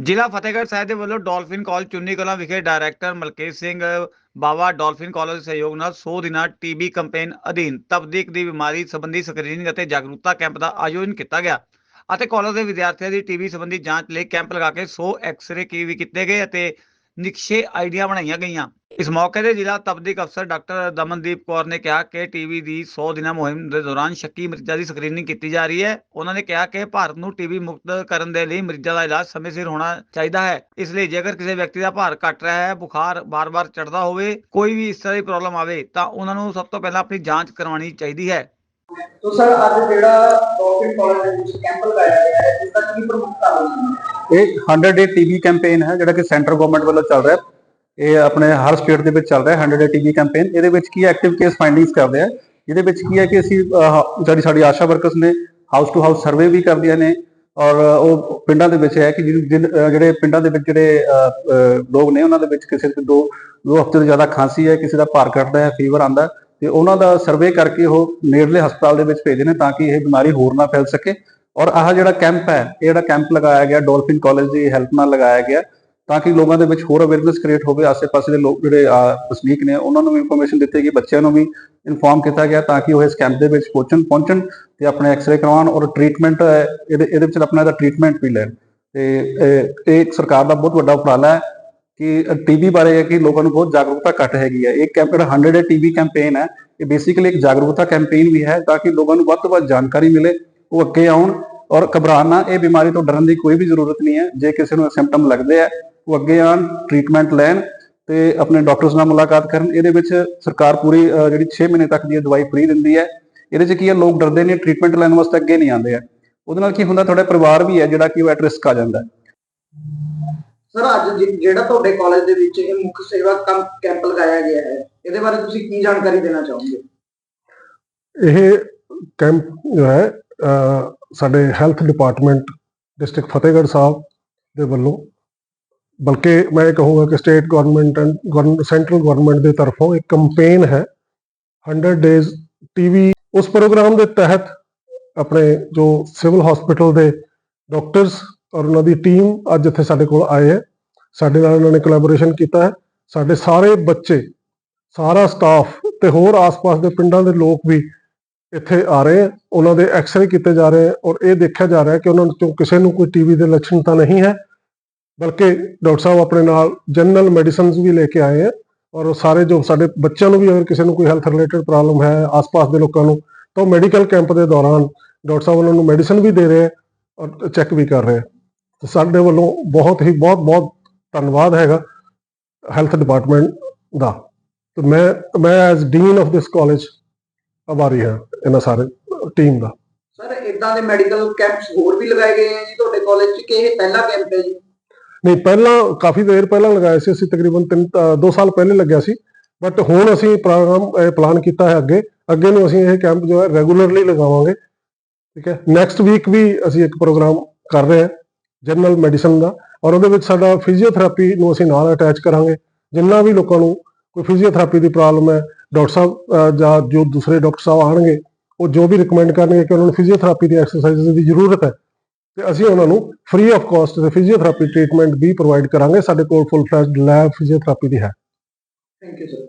ਜ਼ਿਲ੍ਹਾ ਫਤਿਹਗੜ੍ਹ ਸਾਹਿਬ ਦੇ ਵੱਲੋਂ ਡਾਲਫਿਨ ਕਾਲਜ ਚੁੰਨੀ ਕਲਾਂ ਵਿਖੇ director Malkesh Singh Bawa Dolphin college ਦੇ ਸਹਿਯੋਗ ਨਾਲ 100 ਦਿਨਾਂ ਟੀਬੀ ਕੈਂਪੇਨ ਅਧੀਨ ਤਬਦੀਕ ਦੀ ਬਿਮਾਰੀ ਸੰਬੰਧੀ ਸਕਰੀਨਿੰਗ ਅਤੇ ਜਾਗਰੂਕਤਾ ਕੈਂਪ ਦਾ ਆਯੋਜਨ ਕੀਤਾ ਗਿਆ ਅਤੇ ਕਾਲਜ ਦੇ ਵਿਦਿਆਰਥੀਆਂ ਦੀ ਟੀਬੀ ਸੰਬੰਧੀ ਜਾਂਚ ਲਈ ਕੈਂਪ ਲਗਾ ਕੇ 100 ਐਕਸ-ਰੇ ਕੀ ਵੀ ਕੀਤੇ ਗਏ ਅਤੇ ਨਿਕਸ਼ੇ ਆਈਡੀਆ ਬਣਾਈਆਂ ਗਈਆਂ। ਇਸ ਮੌਕੇ ਤੇ ਜ਼ਿਲ੍ਹਾ ਤਬਦੀਕ ਅਫਸਰ ਡਾਕਟਰ ਦਮਨਦੀਪ ਕੌਰ ਨੇ ਕਿਹਾ ਕਿ ਟੀਬੀ ਦੀ 100 ਦਿਨਾਂ ਮੁਹਿੰਮ ਦੇ ਦੌਰਾਨ ਸ਼ੱਕੀ ਮਰੀਜ਼ਾਂ ਦੀ ਸਕਰੀਨਿੰਗ ਕੀਤੀ ਜਾ ਰਹੀ ਹੈ। ਉਹਨਾਂ ਨੇ ਕਿਹਾ ਕਿ ਭਾਰਤ ਨੂੰ ਟੀਬੀ ਮੁਕਤ ਕਰਨ ਦੇ ਲਈ ਮਰੀਜ਼ਾਂ ਦਾ ਇਲਾਜ ਸਮੇਂ ਸਿਰ ਹੋਣਾ ਚਾਹੀਦਾ ਹੈ। ਇਸ ਲਈ ਜੇਕਰ ਕਿਸੇ ਵਿਅਕਤੀ ਦਾ ਭਾਰ ਘਟ ਰਿਹਾ ਹੈ ਬੁਖਾਰ ਬਾਰ-ਬਾਰ ਚੜਦਾ ਹੋਵੇ ਕੋਈ ਵੀ ਇਸ ਤਰ੍ਹਾਂ ਦੀ ਪ੍ਰੋਬਲਮ ਆਵੇ ਤਾਂ ਉਹਨਾਂ ਨੂੰ ਸਭ ਤੋਂ ਪਹਿਲਾਂ ਆਪਣੀ ਜਾਂਚ ਕਰਵਾਉਣੀ ਚਾਹੀਦੀ ਹੈ। ਤੋ ਸਰ ਅੱਜ ਜਿਹੜਾ ਡਾਕਟਰ ਕਾਲਜ ਦੇ ਵਿੱਚ ਕੈਂਪ ਲਗਾਇਆ ਗਿਆ ਹੈ ਇਸ ਦਾ ਕੀ ਪ੍ਰਮੁੱਖ ਕਾਰਨ ਹੈ? ਇਹ 100 ਡੇ ਟੀਬੀ ਕੈਂਪੇਨ ਹੈ ਜਿਹੜਾ ਕਿ ਸੈਂਟਰ ਗਵਰਨਮੈਂਟ ਵੱਲੋਂ ਚੱਲ ਰਿਹਾ ਹੈ। ਇਹ ਆਪਣੇ ਹਰ ਸਟੇਟ ਦੇ ਵਿੱਚ ਚੱਲ ਰਿਹਾ ਹੈ 100 ਡੇ ਟੀਬੀ ਕੈਂਪੇਨ ਇਹਦੇ ਵਿੱਚ ਕੀ ਐਕਟਿਵ ਕੇਸ ਫਾਈਂਡਿੰਗਸ ਕਰਦੇ ਆ? ਇਹਦੇ ਵਿੱਚ ਕੀ ਹੈ ਕਿ ਅਸੀਂ ਅਹ, ਜਿਹੜੀ ਸਾਡੀ ਆਸ਼ਾ ਵਰਕਰਸ ਨੇ ਹਾਊਸ ਟੂ ਹਾਊਸ ਸਰਵੇ ਵੀ ਕਰਦੀਆਂ ਨੇ ਔਰ ਉਹ ਪਿੰਡਾਂ ਦੇ ਵਿੱਚ ਹੈ ਕਿ ਜਿਹਨੂੰ- ਜਿਨ- ਜਿਹੜੇ ਪਿੰਡਾਂ ਦੇ ਵਿੱਚ ਜਿਹੜੇ ਲੋਕ ਨੇ ਉਹਨਾਂ ਦੇ ਵਿੱਚ ਕਿਸੇ ਦੇ ਦੋ ਦੋ ਹਫ਼ਤੇ ਤੋਂ ਜ਼ਿਆਦਾ ਖਾਂਸੀ ਹੈ ਕਿਸੇ ਦਾ ਭਾਰ ਘਟਦਾ ਹੈ ਫੀਵਰ ਆਂਦਾ ਤੇ ਉਹਨਾਂ ਦਾ ਸਰਵੇ ਕਰਕੇ ਉਹ ਨੇੜਲੇ ਹਸਪਤਾਲ ਦੇ ਵਿੱਚ ਭੇਜਦੇ ਨੇ ਤਾਂ ਕਿ ਇਹ ਬਿਮਾਰੀ ਹੋਰ ਨਾ ਫੈਲ ਸਕੇ। ਔਰ ਆਹ ਜਿਹੜਾ ਕੈਂਪ ਹੈ ਇਹ ਜਿਹੜਾ ਕੈਂਪ ਲਗਾਇਆ ਗਿਆ ਡੋਲਫਿਨ ਕਾਲਜ ਦੀ ਹੈਲਪ ਨਾਲ ਲਗਾਇਆ ਗਿਆ ਤਾਂ ਕਿ ਲੋਕਾਂ ਦੇ ਵਿੱਚ ਹੋਰ ਅਵੇਅਰਨੈਸ ਕ੍ਰੀਏਟ ਹੋਵੇ, ਆਸ-ਪਾਸੇ ਦੇ ਲੋਕ ਜਿਹੜੇ ਵਸਨੀਕ ਨੇ, ਉਹਨਾਂ ਨੂੰ ਵੀ ਇਨਫੋਰਮੇਸ਼ਨ ਦਿੱਤੀ ਗਈ, ਬੱਚਿਆਂ ਨੂੰ ਵੀ ਇਨਫੋਰਮ ਕੀਤਾ ਗਿਆ ਤਾਂ ਕਿ ਉਹ ਇਸ ਕੈਂਪ ਦੇ ਵਿੱਚ ਪਹੁੰਚਣ ਪਹੁੰਚਣ ਤੇ ਆਪਣੇ ਐਕਸ-ਰੇ ਕਰਵਾਉਣ ਔਰ ਟ੍ਰੀਟਮੈਂਟ ਇਹਦੇ ਇਹਦੇ ਵਿੱਚ ਆਪਣਾ ਇਹਦਾ ਟ੍ਰੀਟਮੈਂਟ ਵੀ ਲੈਣ। ਤੇ ਇਹ ਇੱਕ ਸਰਕਾਰ ਦਾ ਬਹੁਤ ਵੱਡਾ ਉਪਰਾਲਾ ਹੈ ਕਿ ਟੀਬੀ ਬਾਰੇ ਹੈ ਕਿ ਲੋਕਾਂ ਨੂੰ ਬਹੁਤ ਜਾਗਰੂਕਤਾ ਘੱਟ ਹੈਗੀ ਹੈ। ਇਹ ਕੈਂਪ ਜਿਹੜਾ 100 ਡੇ ਟੀਬੀ ਕੈਂਪੇਨ ਹੈ, ਇਹ ਬੇਸਿਕਲੀ ਇੱਕ ਜਾਗਰੂਕਤਾ ਕੈਂਪੇਨ ਵੀ ਹੈ ਤਾਂ ਕਿ ਲੋਕਾਂ ਨੂੰ ਵੱਧ ਤੋਂ ਵੱਧ ਜਾਣਕਾਰੀ ਮਿਲੇ, ਉਹ ਅੱਗੇ ਆਉਣ ਔਰ ਘਬਰਾਉਣ ਇਹ ਬਿਮਾਰੀ ਤੋਂ ਡਰਨ ਦੀ ਕੋਈ ਵੀ ਜ਼ਰੂਰਤ ਨਹੀਂ ਹੈ। ਜੇ ਕਿਸੇ ਨੂੰ ਸਿੰਪਟਮ ਲੱਗਦੇ ਆ ਉਹ ਅੱਗੇ ਆਉਣ ਟ੍ਰੀਟਮੈਂਟ ਲੈਣ ਤੇ ਆਪਣੇ ਡਾਕਟਰਸ ਨਾਲ ਮੁਲਾਕਾਤ ਕਰਨ। ਇਹਦੇ ਵਿੱਚ ਸਰਕਾਰ ਪੂਰੀ ਜਿਹੜੀ 6 ਮਹੀਨੇ ਤੱਕ ਦੀ ਇਹ ਦਵਾਈ ਫ੍ਰੀ ਦਿੰਦੀ ਹੈ। ਇਹਦੇ 'ਚ ਕੀ ਹੈ ਲੋਕ ਡਰਦੇ ਨੇ ਟ੍ਰੀਟਮੈਂਟ ਲੈਣ ਵਾਸਤੇ ਅੱਗੇ ਨਹੀਂ ਆਉਂਦੇ ਆ ਉਹਦੇ ਨਾਲ ਕੀ ਹੁੰਦਾ ਤੁਹਾਡਾ ਪਰਿਵਾਰ ਵੀ ਹੈ ਜਿਹੜਾ ਕਿ ਉਹ ਐਟ ਰਿਸਕ ਆ ਜਾਂਦਾ ਸਰ ਅੱਜ ਜਿਹੜਾ ਤੁਹਾਡੇ ਕਾਲਜ ਦੇ ਵਿੱਚ ਇਹ ਮੁੱਖ ਸੇਵਾ ਕੰਮ ਕੈਂਪ ਲਗਾਇਆ ਗਿਆ ਹੈ ਇਹਦੇ ਬਾਰੇ ਤੁਸੀਂ ਕੀ ਜਾਣਕਾਰੀ ਦੇਣਾ ਚਾਹੋਗੇ? ਇਹ ਕੈਂਪ ਜੋ ਹੈ ਸਾਡੇ health department district Fatehgarh Sahib ਦੇ ਵੱਲੋਂ ਬਲਕਿ ਮੈਂ ਇਹ ਕਹੂੰਗਾ ਕਿ state government and central government ਦੇ ਤਰਫੋਂ ਇੱਕ ਕੈਂਪੇਨ ਹੈ 100 ਡੇਜ਼ ਟੀਵੀ ਉਸ ਪ੍ਰੋਗਰਾਮ ਦੇ ਤਹਿਤ ਆਪਣੇ ਜੋ ਸਿਵਲ ਹਸਪੀਟਲ ਦੇ ਡਾਕਟਰਸ ਔਰ ਉਹਨਾਂ ਦੀ ਟੀਮ ਅੱਜ ਇੱਥੇ ਸਾਡੇ ਕੋਲ ਆਏ ਹੈ। ਸਾਡੇ ਨਾਲ ਉਹਨਾਂ ਨੇ ਕੋਲੈਬੋਰੇਸ਼ਨ ਕੀਤਾ ਹੈ। ਸਾਡੇ ਸਾਰੇ ਬੱਚੇ, ਸਾਰਾ ਸਟਾਫ ਤੇ ਹੋਰ ਆਸ-ਪਾਸ ਦੇ ਪਿੰਡਾਂ ਦੇ ਲੋਕ ਵੀ ਇੱਥੇ ਆ ਰਹੇ ਹੈ। ਉਹਨਾਂ ਦੇ ਐਕਸ-ਰੇ ਕੀਤੇ ਜਾ ਰਹੇ ਹੈ ਔਰ ਇਹ ਦੇਖਿਆ ਜਾ ਰਿਹਾ ਹੈ ਕਿ ਉਹਨਾਂ ਚੋਂ ਕਿਸੇ ਨੂੰ ਕੋਈ ਟੀਵੀ ਦੇ ਲੱਛਣ ਤਾਂ ਨਹੀਂ ਹੈ। ਬਲਕਿ ਡਾਕਟਰ ਸਾਹਿਬ ਆਪਣੇ ਨਾਲ ਜਨਰਲ ਮੈਡੀਸਿਨਸ ਵੀ ਲੈ ਕੇ ਆਏ ਹੈ ਔਰ ਸਾਰੇ ਜੋ ਸਾਡੇ ਬੱਚਿਆਂ ਨੂੰ ਵੀ ਅਗਰ ਕਿਸੇ ਨੂੰ ਕੋਈ ਹੈਲਥ ਰਿਲੇਟਡ ਪ੍ਰੋਬਲਮ ਹੈ, ਆਸ-ਪਾਸ ਦੇ ਲੋਕਾਂ ਨੂੰ, ਤਾਂ ਮੈਡੀਕਲ ਕੈਂਪ ਦੇ ਦੌਰਾਨ ਡਾਕਟਰ ਸਾਹਿਬ ਉਹਨਾਂ ਨੂੰ ਮੈਡੀਸਿਨ ਵੀ ਦੇ ਰਹੇ ਔਰ ਚੈੱਕ ਵੀ ਕਰ ਰਹੇ ਤੇ ਸਾਡੇ ਵੱਲੋਂ ਬਹੁਤ ਹੀ ਬਹੁਤ ਬਹੁਤ ਧੰਨਵਾਦ ਹੈਗਾ ਹੈਲਥ ਡਿਪਾਰਟਮੈਂਟ ਦਾ। ਤੇ ਮੈਂ ਮੈਂ as dean of this college ਆਭਾਰੀ ਹਾਂ ਇਹਨਾਂ ਸਾਰੇ ਟੀਮ ਦਾ। ਸਰ ਇਦਾਂ ਦੇ ਮੈਡੀਕਲ ਕੈਂਪਸ ਹੋਰ ਵੀ ਲਗਾਏ ਗਏ ਹੈ ਜੀ ਤੁਹਾਡੇ ਕਾਲਜ 'ਚ? ਕਿ ਇਹ ਪਹਿਲਾ ਕੈਂਪ ਹੈ ਜੀ? ਨਹੀਂ, ਪਹਿਲਾਂ ਕਾਫੀ ਦੇਰ ਪਹਿਲਾਂ ਲਗਾਏ ਸੀ, ਅਸੀਂ ਤਕਰੀਬਨ 3 2 ਸਾਲ ਪਹਿਲੇ ਲੱਗਿਆ ਸੀ ਬਟ ਹੁਣ ਅਸੀਂ ਪ੍ਰੋਗਰਾਮ ਪਲਾਨ ਕੀਤਾ ਹੈ ਅੱਗੇ। ਅੱਗੇ ਨੂੰ ਅਸੀਂ ਇਹ ਕੈਂਪ ਜੋ ਹੈ ਰੈਗੂਲਰਲੀ ਲਗਾਵਾਂਗੇ। ਠੀਕ ਹੈ? ਨੈਕਸਟ ਵੀਕ ਵੀ ਅਸੀਂ ਇੱਕ ਪ੍ਰੋਗਰਾਮ ਕਰ ਰਹੇ ਹਾਂ ਜਨਰਲ ਮੈਡੀਸਨ ਦਾ। ਔਰ ਉਹਦੇ ਵਿੱਚ ਸਾਡਾ ਫਿਜ਼ੀਓਥੈਰੇਪੀ ਨੂੰ ਅਸੀਂ ਨਾਲ ਅਟੈਚ ਕਰਾਂਗੇ। ਜਿੰਨਾ ਵੀ ਲੋਕਾਂ ਨੂੰ ਕੋਈ ਫਿਜ਼ੀਓਥੈਰੇਪੀ ਦੀ ਪ੍ਰੋਬਲਮ ਹੈ ਡਾਕਟਰ ਸਾਹਿਬ ਜਾਂ ਜੋ ਦੂਸਰੇ ਡਾਕਟਰ ਸਾਹਿਬ ਆਣਗੇ ਉਹ ਜੋ ਵੀ ਰეკਮੈਂਡ ਕਰਨਗੇ ਕਿ ਉਹਨਾਂ ਨੂੰ ਫਿਜ਼ੀਓਥੈਰੇਪੀ ਦੀ ਐਕਸਰਸਾਈਜ਼ ਦੀ ਜ਼ਰੂਰਤ ਹੈ ਤੇ ਅਸੀਂ ਉਹਨਾਂ ਨੂੰ ਫ੍ਰੀ ਆਫ ਕਾਸਟ ਤੇ ਫਿਜ਼ੀਓਥੈਰੇਪੀ ਟ੍ਰੀਟਮੈਂਟ ਵੀ ਪ੍ਰੋਵਾਈਡ ਕਰਾਂਗੇ। ਸਾਡੇ ਕੋਲ ਫੁੱਲ ਫਲੈਜਡ ਲੈਬ ਫਿਜ਼ੀਓਥੈਰੇਪੀ ਦੀ ਹੈ। Thank you sir